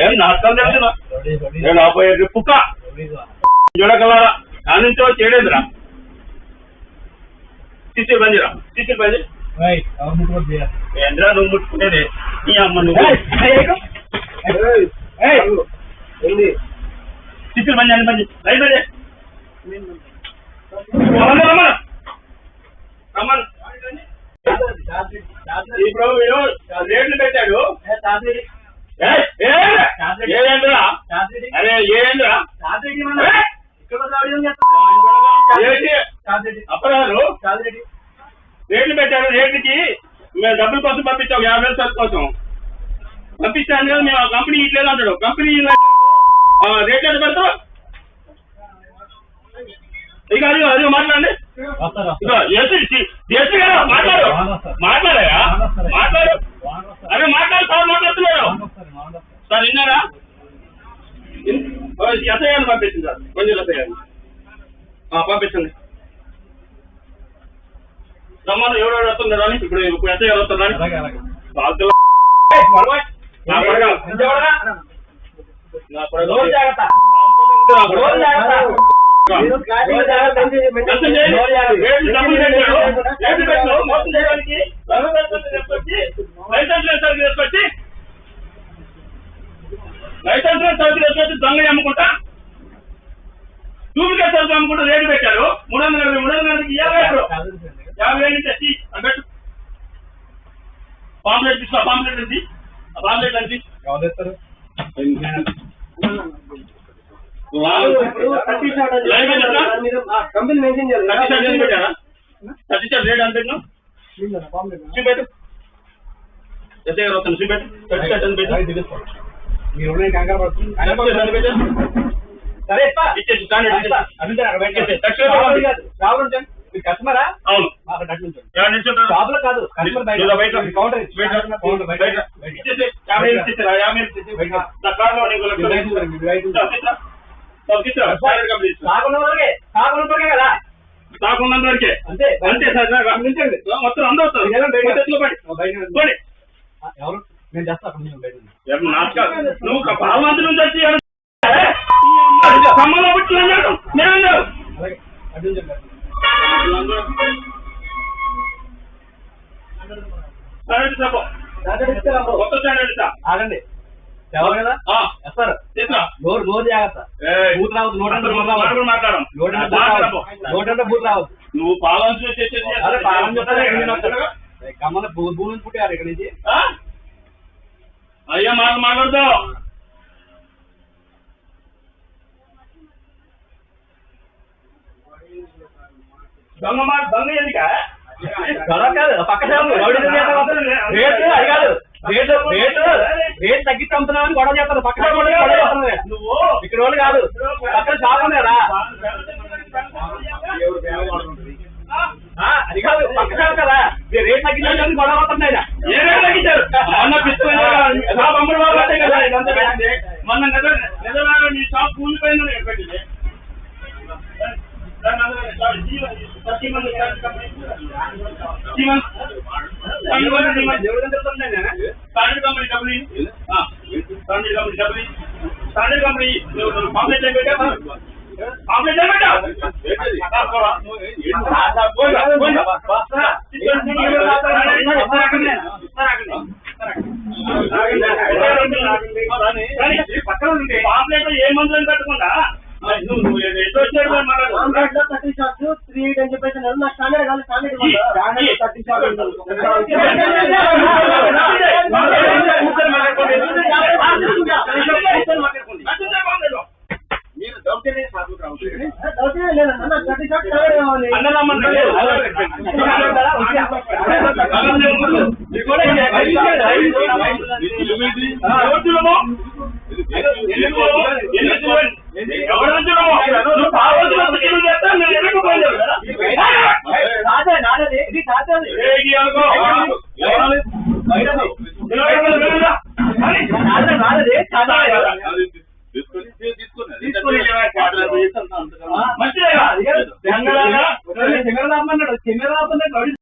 ఏం నాటకం తెలుసునా? నేను ఆపోయే పుక్క చూడగలరా కానించో చేయలేదురా సిసి బందిరా సిసి బంది ఏంద్రా నువ్వు ముట్టుకునేది? ఈ అమ్మ నువ్వు. సిసి బంది అని బంది రైట్ బంది ఇప్పుడు రేట్లు పెట్టాడు. ఏందిరా? అరే ఏందిరా? అప్పగారు రేట్లు పెట్టారు రేట్లకి మేము డబ్బుల కోసం పంపించాం యాభై వేల సరుకు కోసం. పంపించాను కదా మేము ఆ కంపెనీ ఇట్లేదు అంటాడు. కంపెనీ రేట్ ఎంత పెడతావు? ఇక అది అది మాట్లాడండి. ఎస్ఐ గారిని పంపించండి సార్. గారిని ఆ, పంపించండి. రమ్మను ఎవరెవరు వస్తున్నారు అని? ఇప్పుడు ఇప్పుడు ఎస్ఐ వస్తున్నారు. మోసం చేయడానికి లైసెన్స్ తీసుకొచ్చి, లైసెన్స్ సరుకు తీసుకొచ్చి దొంగ అమ్ముకుంటా డూప్లికేట్ సరుకు అమ్ముకుంటా రేటు పెట్టారు. మూడు వందల యాభై మూడు వందల యాభై ఎకరు. యాభై వేలు తెచ్చి అది పెట్టు. పాంప్లెట్ తీసుకో పాంప్లెట్ అండి ఆ పాంప్లెట్ కంపెనీ చేయాలి. ఎంత పెట్టినావు? చూపెట్టు. వస్తాను ఎంత పెట్టు. మీరు కంగారు పడుతుంది సరే. ఇచ్చేసి. కస్టమరా? అవును? షాపులో కాదు కస్టమర్ బయట. కౌంటర్ కౌంటర్ కదా? కాకున్నంత వరకే అంతే అంతే సార్. మొత్తం అందరూ వస్తారు. ఎవరు? నేను చేస్తా? నువ్వు భగవంతుడి నుంచి వచ్చి సంబంధం పుట్టిన అన్నాడు. నేనన్నాడు. అలాగే అటు నుంచి ఉంటాను. స్టాండర్డ్ చెప్పు. జాగ్రత్త తీసుకురా. కొత్త స్టాండర్డ్ ఇస్తా. ఆగండి ఎవరు కదా తీసుకురా. నోరు నోరు జాగ్రత్త ఏయ్, బూత్ రావద్దు నోట్ అంటే అందరూ బూత్ రావద్దు మాట్లాడు, మాట్లాడడం. బూత్. రావద్దు నువ్వు పాలన పాలన కమ్మల భూమి పుట్టారు ఇక్కడ నుంచి ఆ? అయ్యా మాట మాట్లాడతావు. దొంగ మాట దొంగ ఎందుక? కాదు పక్క. రేటు అది కాదు. రేటు రేటు రేటు అమ్ముతున్నామని గొడవ చేస్తారు పక్క షాపు వాళ్ళు గొడవ చేస్తున్నారు నువ్వు ఇక్కడ వాళ్ళు కాదు. పక్కన షాప్ ఉన్నారా ఆ, అది కాదు పక్క షాప్ కదా. రేట్ తగ్గించాలని గొడవ అవుతున్నాయి ఈడ. ఏ రేట్ తగ్గించారు మొన్న పిస్తులు ఎలా పంపడం వల్ల అంతే కదా ఇదంతా పెట్టింది మొన్న నిజ నిజంగా నీ షాప్ కూలిపోయిందని ఇక్కడ పెట్టింది దాన్ని అందరూ జీవన్ సత్యమంది కంపెనీ జీవన్ జీవన్ జీవన్ ఎవరు తిరుగుతున్నాయి నాయనా? Standard company company standard company company standard company pamphlet ఏం పెట్టా పాంప్లెట్ ఏం పెట్టా పాంప్లెట్ ఏ మందులను పెట్టకుండా త్రీ అని చెప్పేసి నా స్టాండర్డ్ కాదు స్టాండర్డ్ థర్టీ మీరు దౌర్జన్యం కావాలి ఎవరు